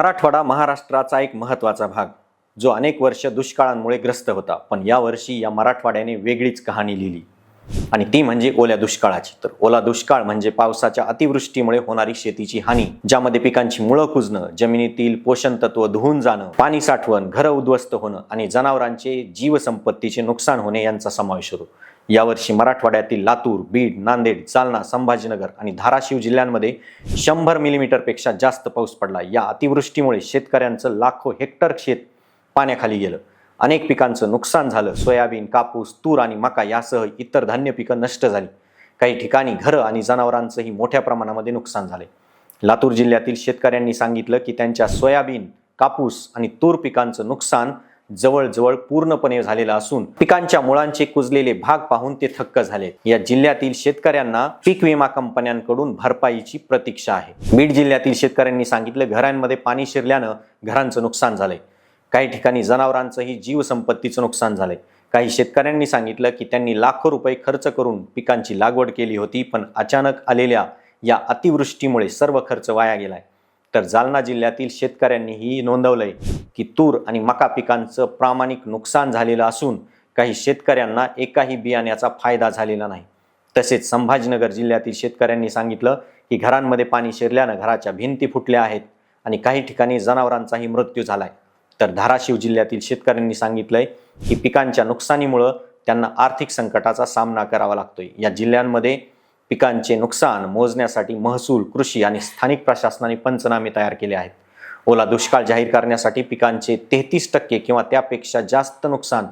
मराठवाडा महाराष्ट्राचा एक महत्त्वाचा भाग जो अनेक वर्ष दुष्काळांमुळे ग्रस्त होता पण यावर्षी या मराठवाड्याने वेगळीच कहाणी लिहिली. आणि ती म्हणजे ओल्या दुष्काळाची. तर ओला दुष्काळ म्हणजे पावसाच्या अतिवृष्टीमुळे होणारी शेतीची हानी ज्यामध्ये पिकांची मुळं कुजणं जमिनीतील पोषण तत्व धुवून जाणं पाणी साठवण घरं उद्ध्वस्त होणं आणि जनावरांचे जीवसंपत्तीचे नुकसान होणे यांचा समावेश होतो. यावर्षी मराठवाड्यातील लातूर बीड नांदेड जालना संभाजीनगर आणि धाराशिव जिल्ह्यांमध्ये शंभर मिलीमीटरपेक्षा जास्त पाऊस पडला. या अतिवृष्टीमुळे शेतकऱ्यांचं लाखो हेक्टर शेत पाण्याखाली गेलं. अनेक पिकांचं नुकसान झालं. सोयाबीन कापूस तूर आणि मका यासह इतर धान्य पिकं नष्ट झाली. काही ठिकाणी घरं आणि जनावरांचंही मोठ्या प्रमाणामध्ये नुकसान झाले. लातूर जिल्ह्यातील शेतकऱ्यांनी सांगितलं की त्यांच्या सोयाबीन कापूस आणि तूर पिकांचं नुकसान जवळजवळ पूर्णपणे झालेला असून पिकांच्या मुळांचे कुजलेले भाग पाहून ते थक्क झाले. या जिल्ह्यातील शेतकऱ्यांना पीक विमा कंपन्यांकडून भरपाईची प्रतीक्षा आहे. बीड जिल्ह्यातील शेतकऱ्यांनी सांगितलं घरांमध्ये पाणी शिरल्यानं घरांचं नुकसान झालंय. काही ठिकाणी जनावरांचंही जीवसंपत्तीचं नुकसान झालंय. काही शेतकऱ्यांनी सांगितलं की त्यांनी लाखो रुपये खर्च करून पिकांची लागवड केली होती पण अचानक आलेल्या या अतिवृष्टीमुळे सर्व खर्च वाया गेलाय. तर जालना जिल्ह्यातील शेतकऱ्यांनीही नोंदवलंय की तूर आणि मका पिकांचं प्रामाणिक नुकसान झालेलं असून काही शेतकऱ्यांना एकाही बियाण्याचा फायदा झालेला नाही. तसेच संभाजीनगर जिल्ह्यातील शेतकऱ्यांनी सांगितलं की घरांमध्ये पाणी शिरल्यानं घराच्या भिंती फुटल्या आहेत आणि काही ठिकाणी जनावरांचाही मृत्यू झालाय. तर धाराशिव जिल्ह्यातील शेतकऱ्यांनी सांगितलंय की पिकांच्या नुकसानीमुळं त्यांना आर्थिक संकटाचा सामना करावा लागतोय. या जिल्ह्यांमध्ये पिकांचे नुकसान मोजण्यासाठी महसूल कृषी आणि स्थानिक प्रशासनाने पंचनामे तयार केले आहेत. ओला दुष्काळ जाहीर करण्यासाठी पिकांचे तेहतीस टक्के किंवा त्यापेक्षा जास्त नुकसान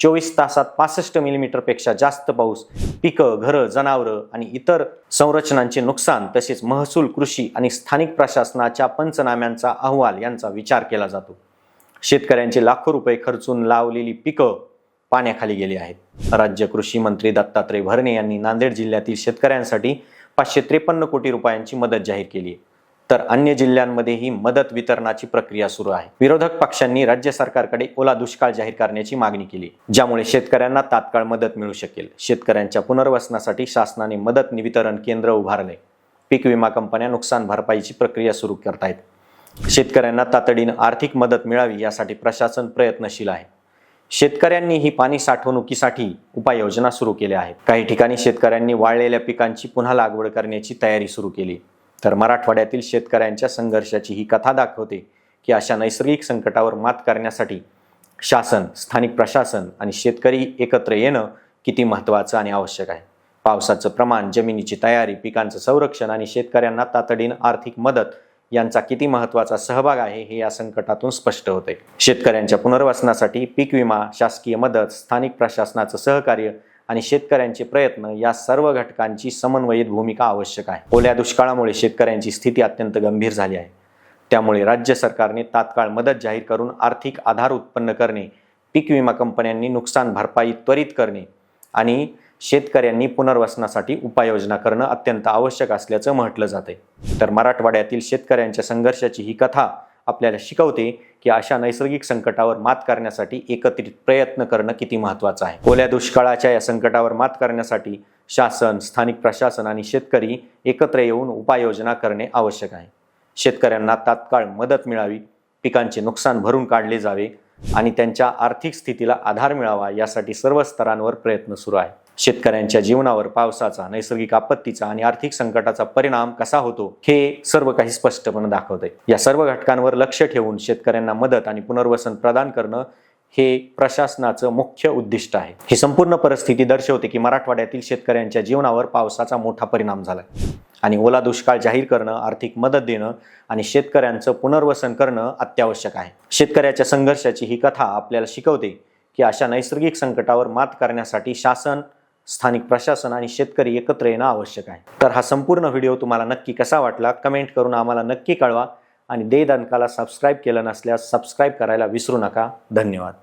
चोवीस तासात पासष्ट मिलीमीटरपेक्षा जास्त पाऊस पिकं घरं जनावरं आणि इतर संरचनांचे नुकसान तसेच महसूल कृषी आणि स्थानिक प्रशासनाच्या पंचनाम्यांचा अहवाल यांचा विचार केला जातो. शेतकऱ्यांचे लाखो रुपये खर्चून लावलेली पिकं पाण्याखाली गेली आहेत. राज्य कृषी मंत्री दत्तात्रय भरणे यांनी नांदेड जिल्ह्यातील शेतकऱ्यांसाठी पाचशे त्रेपन्न कोटी रुपयांची मदत जाहीर केली आहे. तर अन्य जिल्ह्यांमध्येही मदत वितरणाची प्रक्रिया सुरू आहे. विरोधक पक्षांनी राज्य सरकारकडे ओला दुष्काळ जाहीर करण्याची मागणी केली. ज्यामुळे शेतकऱ्यांना तात्काळ मदत मिळू शकेल. शेतकऱ्यांच्या पुनर्वसनासाठी शासनाने मदत वितरण केंद्र उभारले. पीक विमा कंपन्या नुकसान भरपाईची प्रक्रिया सुरू करतायत. शेतकऱ्यांना तातडीनं आर्थिक मदत मिळावी यासाठी प्रशासन प्रयत्नशील आहे. शेतकऱ्यांनीही पाणी साठवणुकीसाठी उपाययोजना सुरू केल्या आहेत. काही ठिकाणी शेतकऱ्यांनी वाळलेल्या पिकांची पुन्हा लागवड करण्याची तयारी सुरू केली. तर मराठवाड्यातील शेतकऱ्यांच्या संघर्षाची ही कथा दाखवते की अशा नैसर्गिक संकटावर मात करण्यासाठी शासन स्थानिक प्रशासन आणि शेतकरी एकत्र येणं किती महत्त्वाचं आणि आवश्यक आहे. पावसाचं प्रमाण जमिनीची तयारी पिकांचं संरक्षण आणि शेतकऱ्यांना तातडीनं आर्थिक मदत यांचा किती महत्त्वाचा सहभाग आहे हे या संकटातून स्पष्ट होते. शेतकऱ्यांच्या पुनर्वसनासाठी पीक विमा शासकीय मदत स्थानिक प्रशासनाचं सहकार्य आणि शेतकऱ्यांचे प्रयत्न या सर्व घटकांची समन्वयित भूमिका आवश्यक आहे. ओल्या दुष्काळामुळे शेतकऱ्यांची स्थिती अत्यंत गंभीर झाली आहे. त्यामुळे राज्य सरकारने तात्काळ मदत जाहीर करून आर्थिक आधार उत्पन्न करणे पीक विमा कंपन्यांनी नुकसान भरपाई त्वरित करणे आणि शेतकऱ्यांनी पुनर्वसनासाठी उपाययोजना करणं अत्यंत आवश्यक असल्याचं म्हटलं जाते तर मराठवाड्यातील शेतकऱ्यांच्या संघर्षाची ही कथा आपल्याला शिकवते की अशा नैसर्गिक संकटावर मात करण्यासाठी एकत्रित प्रयत्न करणं किती महत्त्वाचं आहे. ओल्या दुष्काळाच्या या संकटावर मात करण्यासाठी शासन स्थानिक प्रशासन आणि शेतकरी एकत्र येऊन उपाययोजना करणे आवश्यक आहे. शेतकऱ्यांना तात्काळ मदत मिळावी पिकांचे नुकसान भरून काढले जावे आणि त्यांच्या आर्थिक स्थितीला आधार मिळावा यासाठी सर्व स्तरांवर प्रयत्न सुरू आहे शेतकऱ्यांच्या जीवनावर पावसाचा नैसर्गिक आपत्तीचा आणि आर्थिक संकटाचा परिणाम कसा होतो हे सर्व काही स्पष्टपणे दाखवते या सर्व घटकांवर लक्ष ठेवून शेतकऱ्यांना मदत आणि पुनर्वसन प्रदान करणं हे प्रशासनाचं मुख्य उद्दिष्ट आहे. ही संपूर्ण परिस्थिती दर्शवते की मराठवाड्यातील शेतकऱ्यांच्या जीवनावर पावसाचा मोठा परिणाम झाला आणि ओला दुष्काळ जाहीर करणं आर्थिक मदत देणं आणि शेतकऱ्यांचं पुनर्वसन करणं अत्यावश्यक आहे. शेतकऱ्याच्या संघर्षाची ही कथा आपल्याला शिकवते की अशा नैसर्गिक संकटावर मात करण्यासाठी शासन स्थानिक प्रशासन आणि शेतकरी एकत्र येणं आवश्यक आहे. तर हा संपूर्ण व्हिडिओ तुम्हाला नक्की कसा वाटला कमेंट करून आम्हाला नक्की कळवा आणि देदानकाला सबस्क्राईब केलं नसल्यास सबस्क्राईब करायला विसरू नका. धन्यवाद.